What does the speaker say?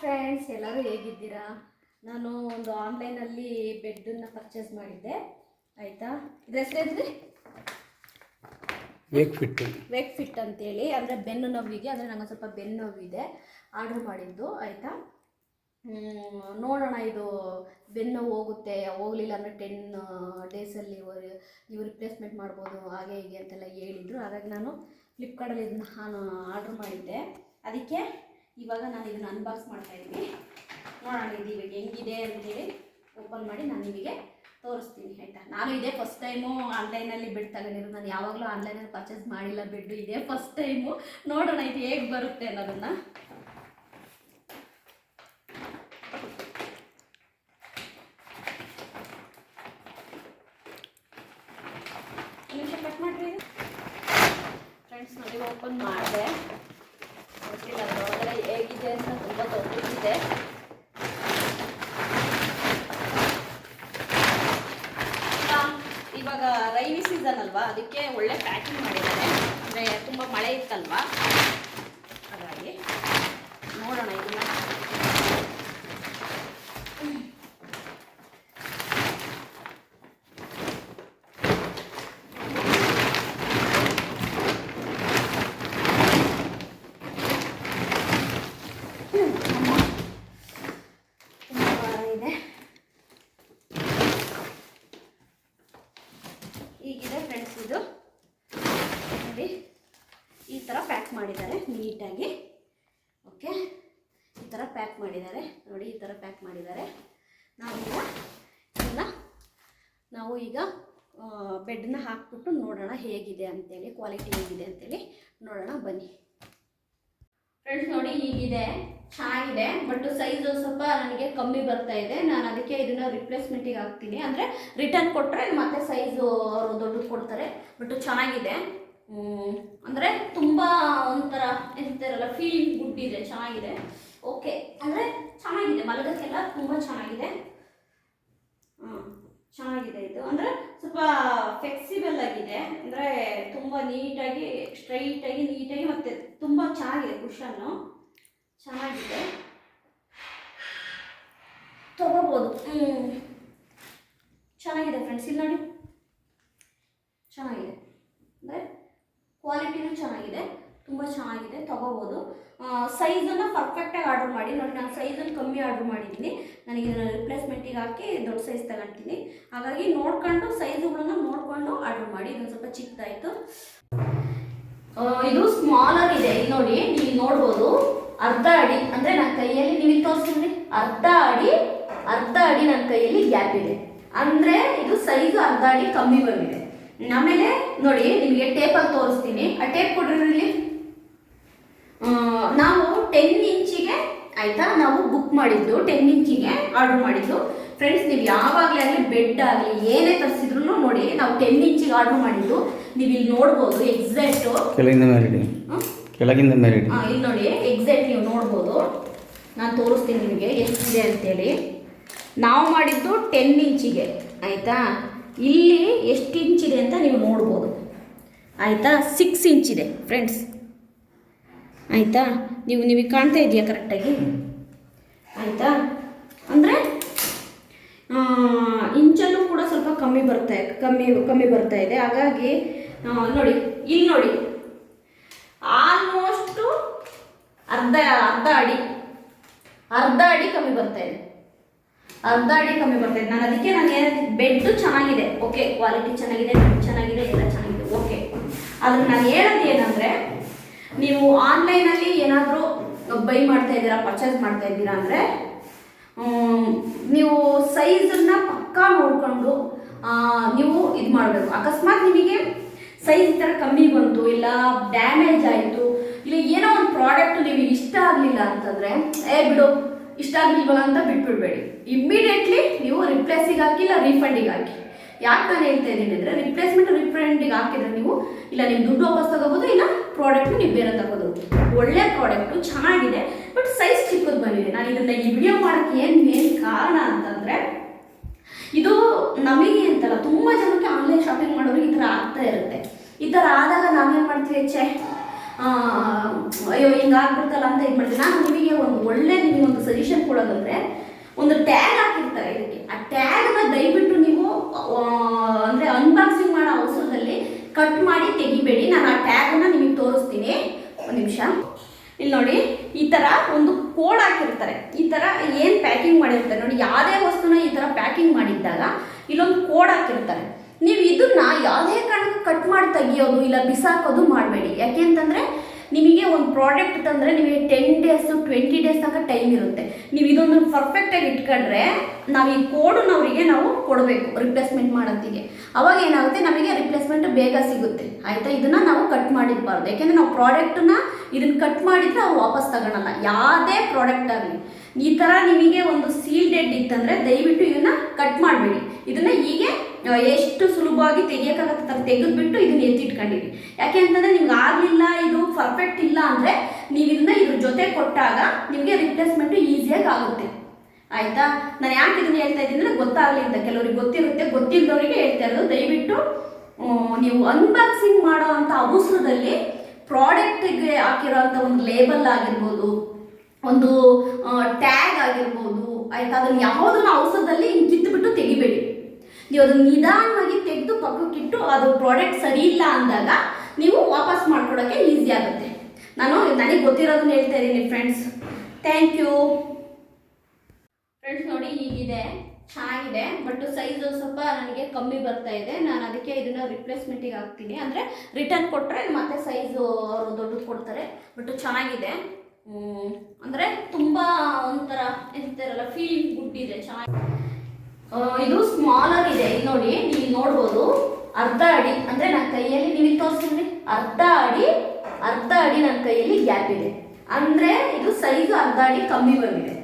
Friends ಎಲ್ಲರೂ ಹೇಗಿದ್ದೀರಾ? ನಾನು ಒಂದು ಆನ್ಲೈನಲ್ಲಿ ಬೆಡ್ಡನ್ನು ಪರ್ಚೇಸ್ ಮಾಡಿದ್ದೆ. ಆಯಿತಾ? ಹೆಸರೇನ್ರಿ ವೇಕ್ ಫಿಟ್ ವೇಕ್ ಫಿಟ್ ಅಂತೇಳಿ. ಅಂದರೆ ಬೆನ್ನು ನೋವಿಗೆ ಅಂದರೆ ನಂಗೆ ಸ್ವಲ್ಪ ಬೆನ್ನು ನೋವಿದೆ. ಆರ್ಡ್ರ್ ಮಾಡಿದ್ದು. ಆಯಿತಾ? ನೋಡೋಣ ಇದು ಬೆನ್ನು ಹೋಗುತ್ತೆ ಹೋಗಲಿಲ್ಲ ಅಂದರೆ ಟೆನ್ ಡೇಸಲ್ಲಿ ನೀವು ರಿಪ್ಲೇಸ್ಮೆಂಟ್ ಮಾಡ್ಬೋದು ಹಾಗೆ ಹೀಗೆ ಅಂತೆಲ್ಲ ಹೇಳಿದರು. ಹಾಗಾಗಿ ನಾನು ಫ್ಲಿಪ್ಕಾರ್ಟಲ್ಲಿ ಇದನ್ನ ನಾನು ಆರ್ಡ್ರ್ ಮಾಡಿದ್ದೆ. ಅದಕ್ಕೆ ಇವಾಗ ನಾನು ಇದನ್ನು ಅನ್ಬಾಕ್ಸ್ ಮಾಡ್ತಾ ಇದ್ದೀನಿ. ನೋಡೋಣ ಇದು ಇವಾಗ ಹೆಂಗಿದೆ ಅಂತೇಳಿ ಓಪನ್ ಮಾಡಿ ನಾನು ನಿಮಗೆ ತೋರಿಸ್ತೀನಿ, ಆಯಿತಾ? ನಾನು ಇದೇ ಫಸ್ಟ್ ಟೈಮು ಆನ್ಲೈನಲ್ಲಿ ಬೆಡ್ ತಗೊಂಡಿರೋದು. ನಾನು ಯಾವಾಗಲೂ ಆನ್ಲೈನಲ್ಲಿ ಪರ್ಚೇಸ್ ಮಾಡಿಲ್ಲ ಬೆಡ್ಡು ಇದೇ ಫಸ್ಟ್ ಟೈಮು ನೋಡೋಣ ಇದು ಹೇಗೆ ಬರುತ್ತೆ ಅನ್ನೋದನ್ನು. ಫ್ರೆಂಡ್ಸ್ ನೋಡಿ ಓಪನ್ ಮಾಡಿದೆ. ಹೇಗಿದೆ ಅಂತ ತುಂಬ ದೊಡ್ಡದಿದೆ ಇವಾಗ ರೈನಿ ಸೀಸನ್ ಅಲ್ವಾ? ಅದಕ್ಕೆ ಒಳ್ಳೆ ಪ್ಯಾಕಿಂಗ್ ಮಾಡಿದ್ದಾರೆ. ಅಂದರೆ ತುಂಬ ಮಳೆ ಇತ್ತಲ್ವಾ? ಹಾಗಾಗಿ ನೋಡೋಣ ಇದನ್ನ ತುಂಬ ಭಾರ ಇದೆ. ಈಗಿದೆ ಫ್ರೆಂಡ್ಸ್ ಇದು. ನೋಡಿ, ಈ ಥರ ಪ್ಯಾಕ್ ಮಾಡಿದ್ದಾರೆ, ನೀಟಾಗಿ. ಓಕೆ ಈ ಥರ ಪ್ಯಾಕ್ ಮಾಡಿದ್ದಾರೆ. ನೋಡಿ, ಈ ಥರ ಪ್ಯಾಕ್ ಮಾಡಿದ್ದಾರೆ. ನಾವೀಗ ಇಲ್ಲ ನಾವು ಈಗ ಬೆಡ್ನ ಹಾಕ್ಬಿಟ್ಟು ನೋಡೋಣ ಹೇಗಿದೆ ಅಂತೇಳಿ ಕ್ವಾಲಿಟಿ ಹೇಗಿದೆ ಅಂತೇಳಿ ನೋಡೋಣ ಬನ್ನಿ. ಫ್ರೆಂಡ್ಸ್ ನೋಡಿ, ಹೀಗಿದೆ. ಚೆನ್ನಾಗಿದೆ ಬಟ್ ಸೈಜ್ ಸ್ವಲ್ಪ ನನಗೆ ಕಮ್ಮಿ ಬರ್ತಾ ಇದೆ. ನಾನು ಅದಕ್ಕೆ ಇದನ್ನ ರಿಪ್ಲೇಸ್ಮೆಂಟಿಗೆ ಹಾಕ್ತೀನಿ. ಅಂದರೆ ರಿಟರ್ನ್ ಕೊಟ್ಟರೆ ಮತ್ತೆ ಸೈಜು ಅವರು ದೊಡ್ಡದು ಕೊಡ್ತಾರೆ ಬಟ್ ಚೆನ್ನಾಗಿದೆ. ಅಂದರೆ ತುಂಬ ಒಂಥರ ಎಂತಾರಲ್ಲ ಫೀಲಿಂಗ್ ಗುಡ್ ಇದೆ, ಚೆನ್ನಾಗಿದೆ. ಓಕೆ ಅಂದರೆ ಚೆನ್ನಾಗಿದೆ, ಮಲಗಕ್ಕೆಲ್ಲ ತುಂಬ ಚೆನ್ನಾಗಿದೆ. ಹಾಂ ಚೆನ್ನಾಗಿದೆ ಇದು. ಅಂದರೆ ಸ್ವಲ್ಪ ಫ್ಲೆಕ್ಸಿಬಲ್ ಆಗಿದೆ. ಅಂದರೆ ತುಂಬ ನೀಟಾಗಿ ಸ್ಟ್ರೈಟಾಗಿ ನೀಟಾಗಿ ಮತ್ತು ತುಂಬ ಚೆನ್ನಾಗಿದೆ ಕುಷನ್ನು ಚೆನ್ನಾಗಿದೆ. ತಗೋಬೋದು. ಚೆನ್ನಾಗಿದೆ ಫ್ರೆಂಡ್ಸ್ ಇಲ್ಲಿ ನೋಡಿ. ಚೆನ್ನಾಗಿದೆ. ಅಂದರೆ ಕ್ವಾಲಿಟಿನೂ ಚೆನ್ನಾಗಿದೆ. ತುಂಬ ಚೆನ್ನಾಗಿದೆ. ತಗೋಬೋದು. ಸೈಜನ್ನು ಪರ್ಫೆಕ್ಟಾಗಿ ಆರ್ಡ್ರ್ ಮಾಡಿ. ನೋಡಿ ನಾನು ಸೈಜನ್ನು ಕಮ್ಮಿ ಆರ್ಡ್ರ್ ಮಾಡಿದ್ದೀನಿ. ನನಗೆ ಇದನ್ನು ರಿಪ್ಲೇಸ್ಮೆಂಟಿಗೆ ಹಾಕಿ ದೊಡ್ಡ ಸೈಜ್ ತಗೊಳ್ತೀನಿ ಹಾಗಾಗಿ ನೋಡ್ಕೊಂಡು ಸೈಜುಗಳನ್ನು ನೋಡಿಕೊಂಡು ಆರ್ಡ್ರ್ ಮಾಡಿ. ಇದೊಂದು ಸ್ವಲ್ಪ ಚಿಕ್ಕದಾಯಿತು. ಇದು ಸ್ಮಾಲರ್ ಇದೆ. ಇಲ್ಲಿ ನೋಡಿ ನೀವು ನೋಡ್ಬೋದು. ಅರ್ಧ ಅಡಿ ಅಂದರೆ ನನ್ನ ಕೈಯಲ್ಲಿ ನಿಮಗೆ ತೋರಿಸ್ತೀನಿ. ಅರ್ಧ ಅಡಿ ಅರ್ಧ ಅಡಿ ನನ್ನ ಕೈಯಲ್ಲಿ ಗ್ಯಾಪ್ ಇದೆ. ಅಂದರೆ ಇದು ಸೈಜ್ ಅರ್ಧ ಅಡಿ ಕಮ್ಮಿ ಬಂದಿದೆ. ಆಮೇಲೆ ನೋಡಿ ನಿಮಗೆ ಟೇಪಲ್ಲಿ ತೋರಿಸ್ತೀನಿ. ಆ ಟೇಪ್ ಕೊಡ್ರಿ ನಾವು ಟೆನ್ ಇಂಚಿಗೆ ಆಯಿತಾ, ನಾವು ಬುಕ್ ಮಾಡಿದ್ದು ಟೆನ್ ಇಂಚಿಗೆ ಆರ್ಡರ್ ಮಾಡಿದ್ದು. ಫ್ರೆಂಡ್ಸ್ ನೀವು ಯಾವಾಗಲೇ ಆಗಲಿ ಬೆಡ್ ಆಗಲಿ ಏನೇ ತರಿಸಿದ್ರು ನೋಡಿ ನಾವು ಟೆನ್ ಇಂಚಿಗೆ ಆರ್ಡರ್ ಮಾಡಿದ್ದು. ನೀವು ಇಲ್ಲಿ ನೋಡ್ಬೋದು ಎಕ್ಸಾಕ್ಟು ಕೆಳಗಿಂದ ಮೇಲೆ ಹಾಂ ಇಲ್ಲಿ ನೋಡಿ ಎಕ್ಸಾಕ್ಟ್ ನೀವು ನೋಡ್ಬೋದು. ನಾನು ತೋರಿಸ್ತೀನಿ ನಿಮಗೆ ಎಷ್ಟಿದೆ ಅಂತೇಳಿ. ನಾವು ಮಾಡಿದ್ದು ಟೆನ್ ಇಂಚಿಗೆ ಆಯಿತಾ? ಇಲ್ಲಿ ಎಷ್ಟು ಇಂಚಿದೆ ಅಂತ ನೀವು ನೋಡ್ಬೋದು. ಆಯಿತಾ? ಸಿಕ್ಸ್ ಇಂಚಿದೆ ಫ್ರೆಂಡ್ಸ್ ಆಯಿತಾ? ನೀವು ನಿಮಗೆ ಕಾಣ್ತಾ ಇದೆಯಾ ಕರೆಕ್ಟಾಗಿ ಆಯಿತಾ? ಅಂದರೆ ಇಂಚಲ್ಲೂ ಕೂಡ ಸ್ವಲ್ಪ ಕಮ್ಮಿ ಬರ್ತಾ ಕಮ್ಮಿ ಕಮ್ಮಿ ಬರ್ತಾ ಇದೆ. ಹಾಗಾಗಿ ನೋಡಿ ಇಲ್ಲಿ ನೋಡಿ ಆಲ್ಮೋಸ್ಟು ಅರ್ಧ ಅರ್ಧ ಅಡಿ ಅರ್ಧ ಅಡಿ ಕಮ್ಮಿ ಬರ್ತಾ ಇದೆ. ಅರ್ಧ ಅಡಿ ಕಮ್ಮಿ ಬರ್ತಾ ಇದೆ. ನಾನು ಅದಕ್ಕೆ ನಾನು ಏನಾದ್ರು ಬೆಡ್ ಚೆನ್ನಾಗಿದೆ. ಓಕೆ ಕ್ವಾಲಿಟಿ ಚೆನ್ನಾಗಿದೆ ಬೆಡ್ ಚೆನ್ನಾಗಿದೆ, ಎಲ್ಲ ಚೆನ್ನಾಗಿದೆ. ಓಕೆ ಆದ್ರೆ ನಾನು ಹೇಳೋದು ಏನಂದರೆ, ನೀವು ಆನ್ಲೈನಲ್ಲಿ ಏನಾದರೂ ಬೈ ಮಾಡ್ತಾ ಇದ್ದೀರಾ ಪರ್ಚೇಸ್ ಮಾಡ್ತಾ ಇದ್ದೀರಾ ಅಂದರೆ ನೀವು ಸೈಜನ್ನು ಪಕ್ಕಾ ನೋಡಿಕೊಂಡು ನೀವು ಇದು ಮಾಡಬೇಕು. ಅಕಸ್ಮಾತ್ ನಿಮಗೆ ಬಂತು ಇಲ್ಲ ಡ್ಯಾಮೇಜ್ ಆಯಿತು, ಇಲ್ಲ ಏನೋ ಒಂದು ಪ್ರಾಡಕ್ಟ್ ನಿಮಗೆ ಇಷ್ಟ ಆಗಲಿಲ್ಲ ಅಂತಂದರೆ, ಏ ಬಿಡು, ಇಷ್ಟ ಆಗಲಿಲ್ವಲ್ಲ ಅಂತ ಬಿಟ್ಬಿಡ್ಬೇಡಿ. ಇಮ್ಮಿಡಿಯೇಟ್ಲಿ ನೀವು ರಿಪ್ಲೇಸಿಗೆ ಹಾಕಿ ಇಲ್ಲ ರೀಫಂಡಿಗೆ ಹಾಕಿ. ಯಾಕೆ ನಾನು ಹೇಳ್ತಾ ಇದ್ದೀನಿ ಅಂದರೆ ರಿಪ್ಲೇಸ್ಮೆಂಟ್ ರಿಫಂಡಿಗೆ ಹಾಕಿದ್ರೆ ನೀವು ಇಲ್ಲ ನೀವು ದುಡ್ಡು ವಾಪಸ್ ತಗೋಬೋದು ಇಲ್ಲ ಪ್ರಾಡಕ್ಟ್ ನೀವು ಬೇರೆ ತಗೋಬೋದು ಒಳ್ಳೆ ಪ್ರಾಡಕ್ಟು ಚೆನ್ನಾಗಿದೆ ಬಟ್ ಸೈಜ್ ಚಿಕ್ಕದು ಬಂದಿದೆ. ನಾನು ಇದನ್ನ ಈ ವಿಡಿಯೋ ಮಾಡೋಕ್ಕೆ ಏನು ಮೇನ್ ಕಾರಣ ಅಂತಂದರೆ, ಇದು ನಮಗೆ ಅಂತಲ್ಲ, ತುಂಬ ಜನಕ್ಕೆ ಆನ್ಲೈನ್ ಶಾಪಿಂಗ್ ಮಾಡೋರಿಗೆ ಈ ಥರ ಆಗ್ತಾ ಇರುತ್ತೆ. ಈ ಥರ ಆದಾಗ ನಾವೇನು ಮಾಡ್ತೀವಿ ಹೆಚ್ಚೆ ಅಯ್ಯೋ ಹಿಂಗೆ ಆಗ್ಬಿಡ್ತಲ್ಲ ಅಂತ ಇದು ಮಾಡ್ತೀವಿ. ನಾನು ನಿಮಗೆ ಒಂದು ಒಳ್ಳೆ, ನಿಮಗೆ ಒಂದು ಸಜೆಷನ್ ಕೊಡೋದಂದ್ರೆ ಒಂದು ಟ್ಯಾಗ್ ಹಾಕಿರ್ತಾರೆ ಇದಕ್ಕೆ. ಆ ಟ್ಯಾಗ್ನ ದಯವಿಟ್ಟು ನೀವು ಅಂದರೆ ಅಂದ್ರೆ ಅನ್ಬಾಕ್ಸಿಂಗ್ ಮಾಡೋ ಅವಸರದಲ್ಲಿ ಕಟ್ ಮಾಡಿ ತೆಗಿಬೇಡಿ. ನಾನು ಆ ಟ್ಯಾಗನ್ನು ನಿಮಗೆ ತೋರಿಸ್ತೀನಿ. ಒಂದು ನಿಮಿಷ. ಇಲ್ಲಿ ನೋಡಿ, ಈ ಥರ ಒಂದು ಕೋಡ್ ಹಾಕಿರ್ತಾರೆ. ಈ ಥರ ಏನು ಪ್ಯಾಕಿಂಗ್ ಮಾಡಿರ್ತಾರೆ? ನೋಡಿ, ಯಾವುದೇ ವಸ್ತುನ ಈ ಥರ ಪ್ಯಾಕಿಂಗ್ ಮಾಡಿದ್ದಾಗ ಇಲ್ಲೊಂದು ಕೋಡ್ ಹಾಕಿರ್ತಾರೆ. ನೀವು ಇದನ್ನ ಯಾವುದೇ ಕಾರಣಕ್ಕೂ ಕಟ್ ಮಾಡಿ ತೆಗಿಯೋದು ಇಲ್ಲ ಬಿಸಾಕೋದು ಮಾಡಬೇಡಿ. ಯಾಕೆ ಅಂತಂದರೆ ನಿಮಗೆ ಒಂದು ಪ್ರಾಡಕ್ಟ್ ತಂದರೆ ನಿಮಗೆ ಟೆನ್ ಡೇಸು ಟ್ವೆಂಟಿ ಡೇಸ್ ತನಕ ಟೈಮ್ ಇರುತ್ತೆ. ನೀವು ಇದೊಂದು ಪರ್ಫೆಕ್ಟಾಗಿ ಇಟ್ಕೊಂಡ್ರೆ ನಾವು ಈ ಕೋಡನ್ನು ಅವರಿಗೆ ನಾವು ಕೊಡಬೇಕು ರಿಪ್ಲೇಸ್ಮೆಂಟ್ ಮಾಡೋತ್ತಿಗೆ ಅವಾಗ ಏನಾಗುತ್ತೆ? ನಮಗೆ ರಿಪ್ಲೇಸ್ಮೆಂಟ್ ಬೇಗ ಸಿಗುತ್ತೆ. ಆಯಿತಾ? ಇದನ್ನು ನಾವು ಕಟ್ ಮಾಡಿರಬಾರ್ದು. ಯಾಕೆಂದರೆ ನಾವು ಪ್ರಾಡಕ್ಟನ್ನ ಇದನ್ನು ಕಟ್ ಮಾಡಿದರೆ ಅವ್ರು ವಾಪಸ್ ತಗೊಳಲ್ಲ. ಯಾವುದೇ ಪ್ರಾಡಕ್ಟ್ ಆಗಲಿ. ಈ ಥರ ನಿಮಗೆ ಒಂದು ಸೀಲ್ ಡೆಡ್ ಇತ್ತಂದರೆ ದಯವಿಟ್ಟು ಇದನ್ನು ಕಟ್ ಮಾಡಬೇಡಿ. ಇದನ್ನು ಹೀಗೆ ಎಷ್ಟು ಸುಲಭವಾಗಿ ತೆಗಿಯೋಕ್ಕಾಗತ್ತೆ ತೆಗೆದ್ಬಿಟ್ಟು ಇದನ್ನ ಎತ್ತಿಟ್ಕೊಂಡಿರಿ. ಯಾಕೆ ಅಂತಂದರೆ ನಿಮ್ಗೆ ಆಗಲಿಲ್ಲ, ಇದು ಪರ್ಫೆಕ್ಟ್ ಇಲ್ಲ ಅಂದರೆ ನೀವು ಇದನ್ನ ಇದ್ರ ಜೊತೆ ಕೊಟ್ಟಾಗ ನಿಮಗೆ ರಿಪ್ಲೇಸ್ಮೆಂಟು ಈಸಿಯಾಗಿ ಆಗುತ್ತೆ. ಆಯಿತಾ? ನಾನು ಯಾಕೆ ಇದನ್ನ ಹೇಳ್ತಾ ಇದ್ದೀನಿ ಅಂದರೆ ಗೊತ್ತಾಗಲಿ ಅಂತ. ಕೆಲವರಿಗೆ ಗೊತ್ತಿರುತ್ತೆ ಗೊತ್ತಿಲ್ಲದವರಿಗೆ ಹೇಳ್ತಾ ಇರೋದು. ದಯವಿಟ್ಟು ನೀವು ಅನ್ಬಾಕ್ಸಿಂಗ್ ಮಾಡೋ ಅಂಥ ಅವಸರದಲ್ಲಿ ಪ್ರಾಡಕ್ಟ್ಗೆ ಹಾಕಿರೋಂಥ ಒಂದು ಲೇಬಲ್ ಆಗಿರ್ಬೋದು, ಒಂದು ಟ್ಯಾಗ್ ಆಗಿರ್ಬೋದು, ಆಯ್ತಾ? ಅದನ್ನು ಯಾವುದನ್ನು ತೆಗಿಬೇಡಿ ನೀವು ಅದನ್ನು ನಿಧಾನವಾಗಿ ತೆಗೆದು ಪಕ್ಕಕ್ಕಿಟ್ಟು ಅದು ಪ್ರಾಡಕ್ಟ್ ಸರಿ ಇಲ್ಲ ಅಂದಾಗ ನೀವು ವಾಪಸ್ ಮಾಡ್ಕೊಡೋಕ್ಕೆ ಈಸಿ ಆಗುತ್ತೆ. ನಾನು ನನಗೆ ಗೊತ್ತಿರೋದನ್ನ ಹೇಳ್ತಾ ಇದ್ದೀನಿ ಫ್ರೆಂಡ್ಸ್ ಥ್ಯಾಂಕ್ ಯು ಫ್ರೆಂಡ್ಸ್ ನೋಡಿ, ಹೀಗಿದೆ. ಚೆನ್ನಾಗಿದೆ. ಬಟ್ ಸೈಜು ಸ್ವಲ್ಪ ನನಗೆ ಕಮ್ಮಿ ಬರ್ತಾ ಇದೆ. ನಾನು ಅದಕ್ಕೆ ಇದನ್ನು ರಿಪ್ಲೇಸ್ಮೆಂಟಿಗೆ ಹಾಕ್ತೀನಿ. ಅಂದರೆ ರಿಟರ್ನ್ ಕೊಟ್ಟರೆ ಮತ್ತೆ ಸೈಜು ಅವರು ದೊಡ್ಡದು ಕೊಡ್ತಾರೆ. ಬಟ್ ಚೆನ್ನಾಗಿದೆ. ಅಂದರೆ ತುಂಬ ಒಂಥರ ಎಂತಾರಲ್ಲ ಫೀಲಿಂಗ್ ಗುಡ್ ಇದೆ, ಚೆನ್ನಾಗಿ. ಇದು ಸ್ಮಾಲರ್ ಇದೆ. ಇಲ್ಲಿ ನೋಡಿ, ನೀವು ನೋಡ್ಬೋದು, ಅರ್ಧ ಅಡಿ, ಅಂದರೆ ನನ್ನ ಕೈಯಲ್ಲಿ, ನೀವು ತೋರಿಸ್ತೀನಿ. ಅರ್ಧ ಅಡಿ ಅರ್ಧ ಅಡಿ ನನ್ನ ಕೈಯಲ್ಲಿ ಗ್ಯಾಪ್ ಇದೆ. ಅಂದರೆ ಇದು ಸೈಜ್ ಅರ್ಧ ಅಡಿ ಕಮ್ಮಿ ಬಂದಿದೆ.